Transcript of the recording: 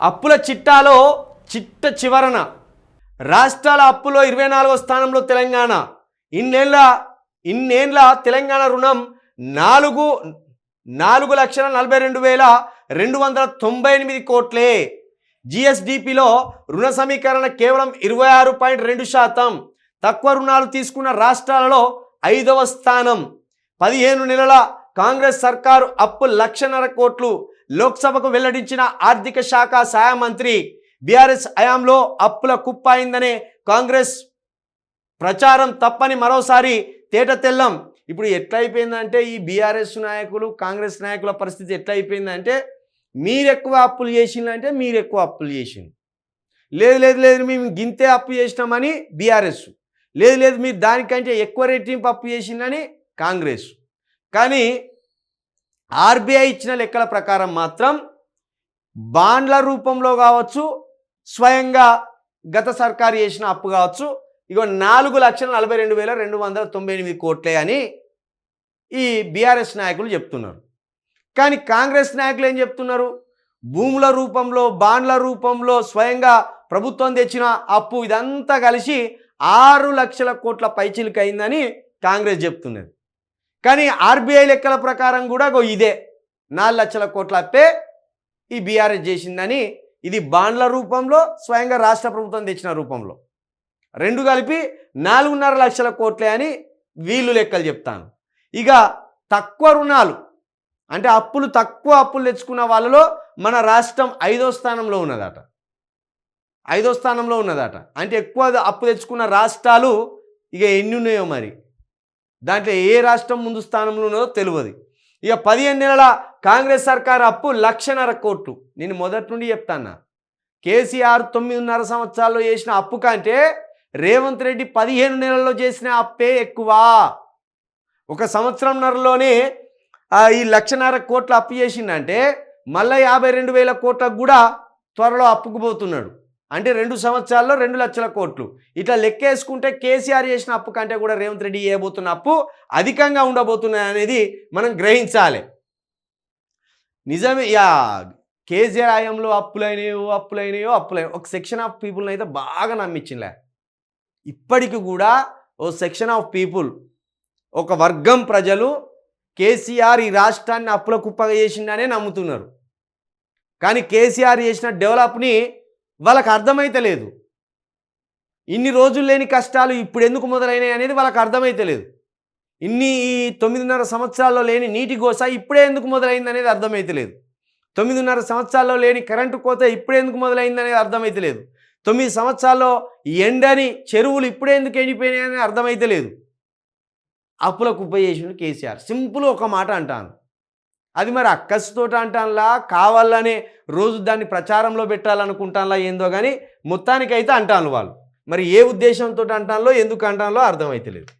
అప్పుల చిట్టాలో చిట్ట చివరన. రాష్ట్రాల అప్పులో ఇరవై నాలుగో స్థానంలో తెలంగాణ. ఇన్నేళ్ళ ఇన్నేళ్ళ తెలంగాణ రుణం నాలుగు నాలుగు లక్షల నలభై రెండు వేల రెండు వందల తొంభై ఎనిమిది కోట్లే. జిఎస్డిపిలో రుణ సమీకరణ కేవలం ఇరవై ఆరు పాయింట్ రెండు శాతం. తక్కువ రుణాలు తీసుకున్న రాష్ట్రాలలో ఐదవ స్థానం. పదిహేను నెలల కాంగ్రెస్ సర్కారు అప్పు లక్షన్నర కోట్లు. లోక్సభకు వెల్లడించిన ఆర్థిక శాఖ సహాయ మంత్రి బీఆర్ఎస్ హయాంలో అప్పుల కుప్ప అయిందనే కాంగ్రెస్ ప్రచారం తప్పని మరోసారి తేట తెల్లం. ఇప్పుడు ఎట్లయిపోయిందంటే ఈ బీఆర్ఎస్ నాయకులు కాంగ్రెస్ నాయకుల పరిస్థితి ఎట్లయిపోయిందంటే మీరు ఎక్కువ అప్పులు చేసిందంటే మీరు ఎక్కువ అప్పులు చేసింది లేదు లేదు లేదు మేము గింతే అప్పు చేసినామని బీఆర్ఎస్. లేదు లేదు మీరు దానికంటే ఎక్కువ రెట్టింపు అప్పు చేసిందని కాంగ్రెస్. కానీ ఆర్బీఐ ఇచ్చిన లెక్కల ప్రకారం మాత్రం బాండ్ల రూపంలో కావచ్చు స్వయంగా గత సర్కారు చేసిన అప్పు కావచ్చు ఇగో నాలుగు లక్షల నలభై రెండు వేల రెండు వందల తొంభై ఎనిమిది కోట్లే అని ఈ బీఆర్ఎస్ నాయకులు చెప్తున్నారు. కానీ కాంగ్రెస్ నాయకులు ఏం చెప్తున్నారు? భూముల రూపంలో బాండ్ల రూపంలో స్వయంగా ప్రభుత్వం తెచ్చిన అప్పు ఇదంతా కలిసి ఆరు లక్షల కోట్ల పైచిలకు అయిందని కాంగ్రెస్ చెప్తున్నది. కానీ ఆర్బీఐ లెక్కల ప్రకారం కూడా గో ఇదే. నాలుగు లక్షల కోట్ల అప్పే ఈ బీఆర్ఎస్ చేసిందని ఇది బాండ్ల రూపంలో స్వయంగా రాష్ట్ర ప్రభుత్వం తెచ్చిన రూపంలో. రెండు కలిపి నాలుగున్నర లక్షల కోట్లే అని వీళ్ళు లెక్కలు చెప్తాను. ఇక తక్కువ రుణాలు అంటే అప్పులు తక్కువ అప్పులు తెచ్చుకున్న వాళ్ళలో మన రాష్ట్రం ఐదో స్థానంలో ఉన్నదట. ఐదో స్థానంలో ఉన్నదట. అంటే ఎక్కువ అప్పు తెచ్చుకున్న రాష్ట్రాలు ఇక ఎన్ని ఉన్నాయో మరి? దాంట్లో ఏ రాష్ట్రం ముందు స్థానంలో ఉన్నదో తెలియదు. ఇక పదిహేను నెలల కాంగ్రెస్ సర్కార్ అప్పు లక్షన్నర కోట్లు. నేను మొదటి నుండి చెప్తాను కేసీఆర్ తొమ్మిదిన్నర సంవత్సరాల్లో చేసిన అప్పు కంటే రేవంత్ రెడ్డి పదిహేను నెలల్లో చేసిన అప్పే ఎక్కువ. ఒక సంవత్సరంన్నరలోనే ఆ, ఈ లక్షన్నర కోట్ల అప్పు చేసిందంటే మళ్ళీ యాభై రెండు వేల కోట్లకు కూడా త్వరలో అప్పుకుపోతున్నాడు అంటే రెండు సంవత్సరాల్లో రెండు లక్షల కోట్లు. ఇట్లా లెక్కేసుకుంటే కేసీఆర్ చేసిన అప్పు కంటే కూడా రేవంత్ రెడ్డి చేయబోతున్న అప్పు అధికంగా ఉండబోతున్నాయి అనేది మనం గ్రహించాలి. నిజమే యా కేసీఆర్ హయాంలో అప్పులైనయో అప్పులైనయో అప్పులైన ఒక సెక్షన్ ఆఫ్ పీపుల్ని అయితే బాగా నమ్మించింలే ఇప్పటికి కూడా ఓ సెక్షన్ ఆఫ్ పీపుల్ ఒక వర్గం ప్రజలు కేసీఆర్ ఈ రాష్ట్రాన్ని అప్పుల కుప్పగా చేసిందనే నమ్ముతున్నారు. కానీ కేసీఆర్ చేసిన డెవలప్ని వాళ్ళకి అర్థమైతే లేదు. ఇన్ని రోజులు లేని కష్టాలు ఇప్పుడు ఎందుకు మొదలైనాయి అనేది వాళ్ళకి అర్థమైతే లేదు. ఇన్ని ఈ తొమ్మిదిన్నర సంవత్సరాల్లో లేని నీటి గోస ఇప్పుడే ఎందుకు మొదలైంది అనేది అర్థమైతే లేదు. తొమ్మిదిన్నర సంవత్సరాల్లో లేని కరెంటు కోత ఇప్పుడే ఎందుకు మొదలైంది అనేది అర్థమైతే లేదు. తొమ్మిది సంవత్సరాల్లో ఎండని చెరువులు ఇప్పుడే ఎందుకు ఎండిపోయినాయి అనేది అర్థమైతే లేదు. అప్పుల కుప్ప చేసిన కేసీఆర్. సింపుల్ ఒక మాట అంటాను. అది మరి అక్కసుతోట అంటానులా? కావాలనే రోజు దాన్ని ప్రచారంలో పెట్టాలనుకుంటానులా ఏందో కానీ మొత్తానికైతే అంటాను వాళ్ళు. మరి ఏ ఉద్దేశంతో అంటానో ఎందుకు అంటానో అర్థమైతే లేదు